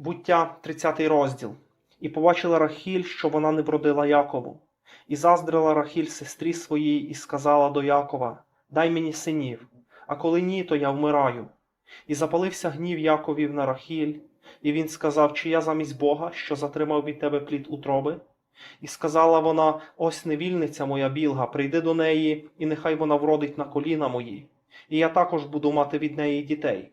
Буття, 30 розділ. І побачила Рахіль, що вона не вродила Якову. І заздрила Рахіль сестрі своїй, і сказала до Якова: Дай мені синів, а коли ні, то я вмираю. І запалився гнів Яковів на Рахіль, і він сказав: Чи я замість Бога, що затримав від тебе плід утроби? І сказала вона: Ось невільниця моя білга, прийди до неї, і нехай вона вродить на коліна мої, і я також буду мати від неї дітей.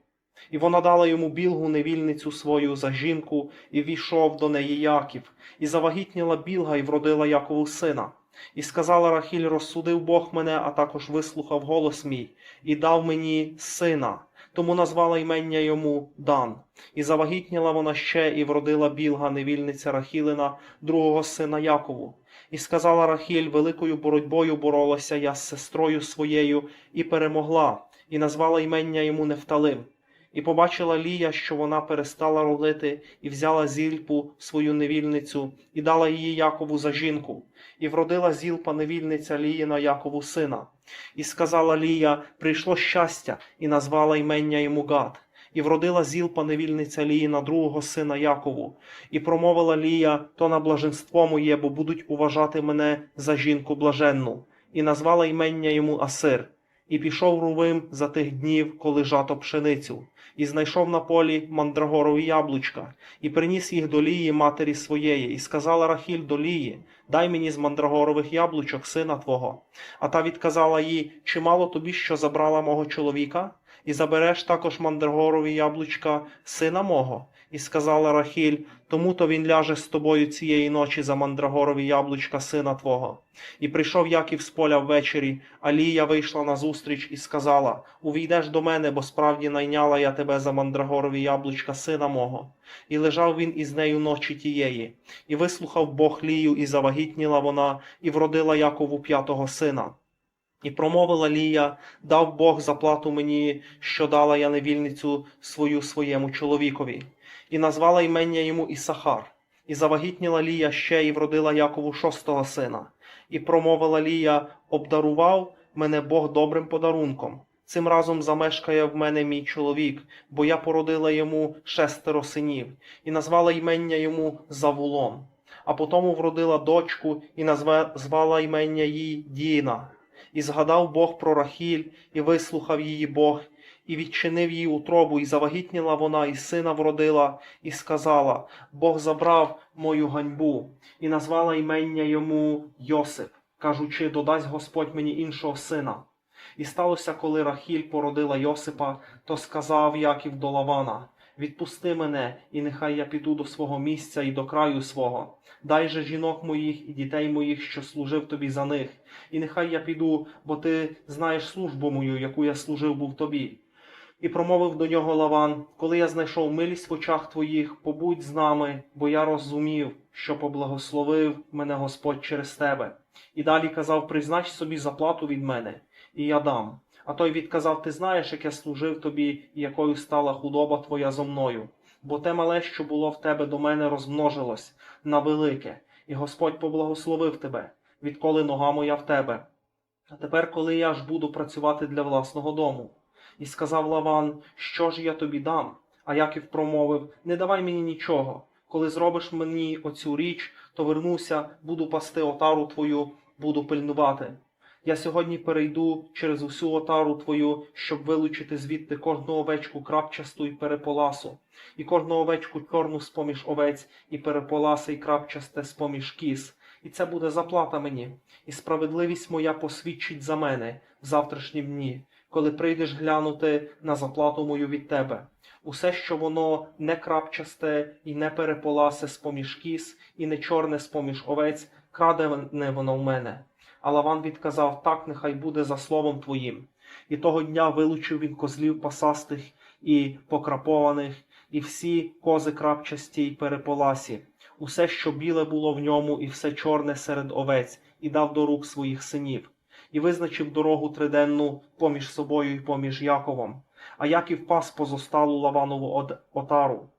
І вона дала йому білгу невільницю свою за жінку, і війшов до неї Яків, і завагітніла білга, і вродила Якову сина. І сказала Рахіль, розсудив Бог мене, а також вислухав голос мій, і дав мені сина. Тому назвала імення йому Дан. І завагітніла вона ще, і вродила білга невільниця Рахілина, другого сина Якову. І сказала Рахіль, великою боротьбою боролася я з сестрою своєю, і перемогла, і назвала імення йому Нефталим. І побачила Лія, що вона перестала родити, і взяла зільпу свою невільницю, і дала її Якову за жінку. І вродила зілпа невільниця Ліїна Якову сина. І сказала Лія: Прийшло щастя, і назвала імення йому Гад. І вродила зілпа невільниця Ліїна другого сина Якову. І промовила Лія: То на блаженство моє, бо будуть уважати мене за жінку блаженну. І назвала імення йому Асир. І пішов Рувим за тих днів, коли жато пшеницю, і знайшов на полі мандрагорові яблучка, і приніс їх до Лії матері своєї, і сказала Рахіль до Лії, дай мені з мандрагорових яблучок сина твого. А та відказала їй, чи мало тобі, що забрала мого чоловіка, і забереш також мандрагорові яблучка сина мого. І сказала Рахіль, тому то він ляже з тобою цієї ночі за мандрагорові яблучка сина твого. І прийшов Яків з поля ввечері, а Лія вийшла назустріч і сказала: Увійдеш до мене, бо справді найняла я тебе за мандрагорові яблучка сина мого. І лежав він із нею ночі тієї. І вислухав Бог Лію, і завагітніла вона, і вродила Якову п'ятого сина. І промовила Лія, дав Бог заплату мені, що дала я невільницю свою своєму чоловікові, і назвала імення йому Ісахар. І завагітніла Лія ще і вродила Якову шостого сина. І промовила Лія, обдарував мене Бог добрим подарунком. Цим разом замешкає в мене мій чоловік, бо я породила йому шестеро синів, і назвала імення йому Завулон. А потому вродила дочку і назве, звала імення їй Діна. І згадав Бог про Рахіль, і вислухав її Бог, і відчинив їй утробу, і завагітніла вона, і сина вродила, і сказала: Бог забрав мою ганьбу, і назвала імення йому Йосип, кажучи, додасть Господь мені іншого сина. І сталося, коли Рахіль породила Йосипа, то сказав Яків до Лавана: Відпусти мене, і нехай я піду до свого місця і до краю свого. Дай же жінок моїх і дітей моїх, що служив тобі за них, і нехай я піду, бо ти знаєш службу мою, яку я служив був тобі. І промовив до нього Лаван: Коли я знайшов милість в очах твоїх, побудь з нами, бо я розумів, що поблагословив мене Господь через тебе. І далі казав: Признач собі заплату від мене, і я дам. А той відказав: Ти знаєш, як я служив тобі, і якою стала худоба твоя зо мною. Бо те мале, що було в тебе до мене, розмножилось на велике, і Господь поблагословив тебе, відколи нога моя в тебе. А тепер, коли я ж буду працювати для власного дому. І сказав Лаван, що ж я тобі дам? А Яків промовив: Не давай мені нічого. Коли зробиш мені оцю річ, то вернуся, буду пасти отару твою, буду пильнувати. Я сьогодні перейду через усю отару твою, щоб вилучити звідти кожну овечку крапчасту і переполасу, і кожну овечку чорну з-поміж овець, і переполаси й крапчасте з-поміж кіз. І це буде заплата мені, і справедливість моя посвідчить за мене в завтрашні дні, коли прийдеш глянути на заплату мою від тебе. Усе, що воно не крапчасте і не переполасе з-поміж кіз, і не чорне з-поміж овець, краде воно в мене. А Лаван відказав: Так, нехай буде за словом твоїм. І того дня вилучив він козлів пасастих і покрапованих, і всі кози крапчасті й переполасі, усе, що біле було в ньому, і все чорне серед овець, і дав до рук своїх синів, і визначив дорогу триденну поміж собою і поміж Яковом. А Яків пас позосталу Лаванову отару,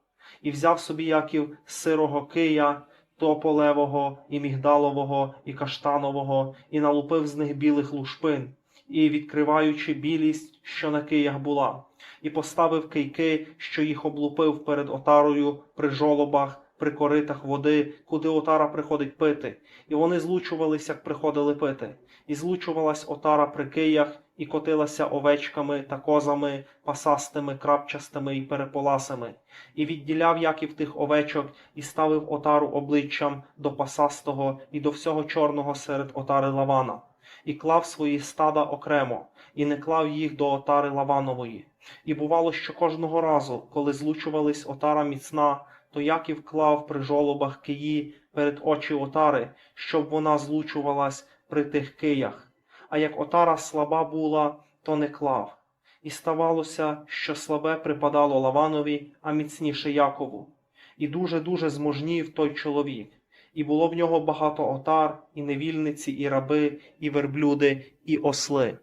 і взяв собі Яків сирого кия, тополевого, і мігдалового, і каштанового, і налупив з них білих лушпин, і відкриваючи білість, що на киях була, і поставив кийки, що їх облупив перед отарою при жолобах, при коритах води, куди отара приходить пити, і вони злучувались, як приходили пити, і злучувалась отара при киях, і котилася овечками та козами, пасастими, крапчастими і переполасами, і відділяв Яків тих овечок, і ставив отару обличчям до пасастого і до всього чорного серед отари Лавана, і клав свої стада окремо, і не клав їх до отари Лаванової. І бувало, що кожного разу, коли злучувались отара міцна, то Яків клав при жолобах киї перед очі отари, щоб вона злучувалась при тих киях. А як отара слаба була, то не клав. І ставалося, що слабе припадало Лаванові, а міцніше Якову. І дуже-дуже зможнів той чоловік. І було в нього багато отар, і невільниці, і раби, і верблюди, і осли.